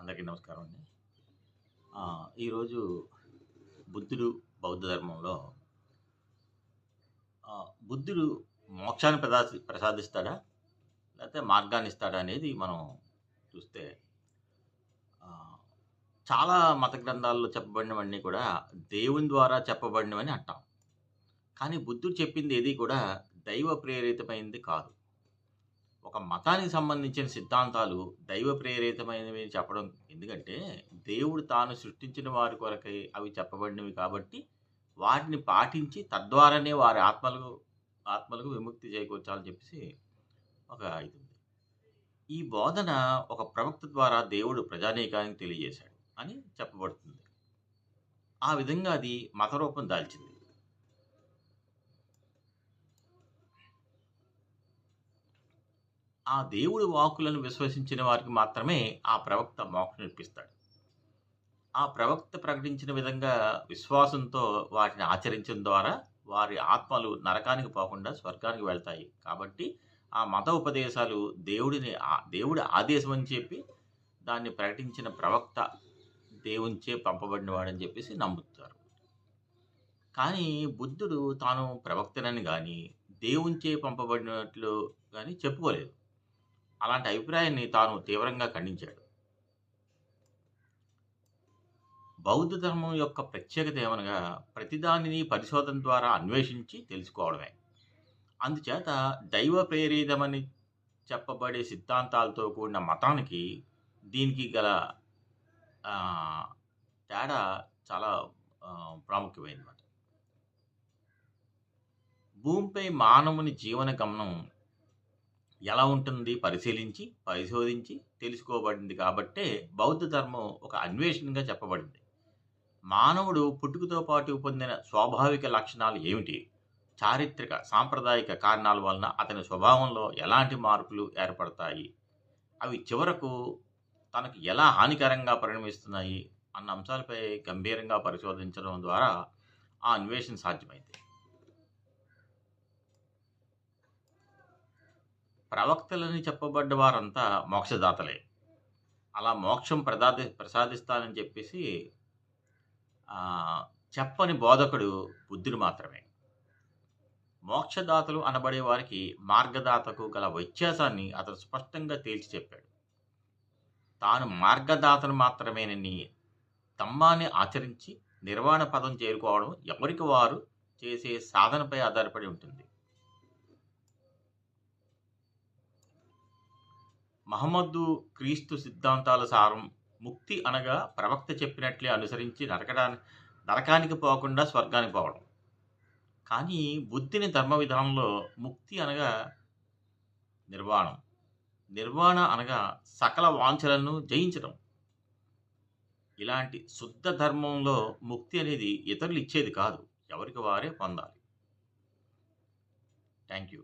అందరికీ నమస్కారం అండి. ఈరోజు బుద్ధుడు బౌద్ధ ధర్మంలో బుద్ధుడు మోక్షాన్ని ప్రదా ప్రసాదిస్తాడా? లేకపోతే మార్గాన్ని ఇస్తాడా అనేది మనం చూస్తే చాలా మత గ్రంథాల్లో చెప్పబడినవన్నీ కూడా దేవుని ద్వారా చెప్పబడినవని అంటాం. కానీ బుద్ధుడు చెప్పింది ఏది కూడా దైవ ప్రేరితమైంది కాదు. ఒక మతానికి సంబంధించిన సిద్ధాంతాలు దైవ ప్రేరితమైనవి చెప్పడం. ఎందుకంటే దేవుడు తాను సృష్టించిన వారి కొరకై అవి చెప్పబడినవి కాబట్టి వాటిని పాటించి తద్వారానే వారి ఆత్మలకు ఆత్మలకు విముక్తి చేకూర్చాలని చెప్పేసి ఒక ఇది ఉంది. ఈ బోధన ఒక ప్రవక్త ద్వారా దేవుడు ప్రజానీకానికి తెలియజేశాడు అని చెప్పబడుతుంది. ఆ విధంగా అది మత రూపం దాల్చింది. ఆ దేవుడి వాక్కులను విశ్వసించిన వారికి మాత్రమే ఆ ప్రవక్త మోక్షం ఇప్పిస్తాడు. ఆ ప్రవక్త ప్రకటించిన విధంగా విశ్వాసంతో వాటిని ఆచరించడం ద్వారా వారి ఆత్మలు నరకానికి పోకుండా స్వర్గానికి వెళ్తాయి. కాబట్టి ఆ మత ఉపదేశాలు దేవుడిని దేవుడి ఆదేశం అని చెప్పి దాన్ని ప్రకటించిన ప్రవక్త దేవునిచే పంపబడినవాడని చెప్పేసి నమ్ముతారు. కానీ బుద్ధుడు తాను ప్రవక్తనని కానీ దేవునిచే పంపబడినట్లు కానీ చెప్పుకోలేదు. అలాంటి అభిప్రాయాన్ని తాను తీవ్రంగా ఖండించాడు. బౌద్ధ ధర్మం యొక్క ప్రత్యేకత ఏమనగా ప్రతిదానిని పరిశోధన ద్వారా అన్వేషించి తెలుసుకోవడమే. అందుచేత దైవ ప్రేరితమని చెప్పబడే సిద్ధాంతాలతో కూడిన మతానికి దీనికి గల తేడా చాలా ప్రాముఖ్యమైనమాట భూమిపై మానవుని జీవన గమనం ఎలా ఉంటుంది పరిశీలించి పరిశోధించి తెలుసుకోబడింది కాబట్టే బౌద్ధ ధర్మం ఒక అన్వేషణగా చెప్పబడింది. మానవుడు పుట్టుకతో పాటు పొందిన స్వాభావిక లక్షణాలు ఏమిటి? చారిత్రక సాంప్రదాయిక కారణాల వలన అతని స్వభావంలో ఎలాంటి మార్పులు ఏర్పడతాయి? అవి చివరకు తనకు ఎలా హానికరంగా పరిణమిస్తున్నాయి? అన్న అంశాలపై గంభీరంగా పరిశోధించడం ద్వారా ఆ అన్వేషణ సాధ్యమైంది. ప్రవక్తలని చెప్పబడ్డ వారంతా మోక్షదాతలే. అలా మోక్షం ప్రదాది ప్రసాదిస్తానని చెప్పేసి చెప్పని బోధకుడు బుద్ధుడు మాత్రమే. మోక్షదాతలు అనబడే వారికి మార్గదాతకు గల వ్యత్యాసాన్ని అతను స్పష్టంగా తేల్చి చెప్పాడు. తాను మార్గదాతను మాత్రమేనని తమ్మాన్ని ఆచరించి నిర్వాణ పదం చేరుకోవడం ఎవరికి వారు చేసే సాధనపై ఆధారపడి ఉంటుంది. మహమ్మద్దు క్రీస్తు సిద్ధాంతాల సారం ముక్తి అనగా ప్రవక్త చెప్పినట్లే అనుసరించి నరకడానికి నరకానికి పోకుండా స్వర్గానికి పోవడం. కానీ బుద్ధిని ధర్మ విధానంలో ముక్తి అనగా నిర్వాణం. నిర్వాణ అనగా సకల వాంఛలను జయించడం. ఇలాంటి శుద్ధ ధర్మంలో ముక్తి అనేది ఇతరులు ఇచ్చేది కాదు. ఎవరికి వారే పొందాలి. Thank you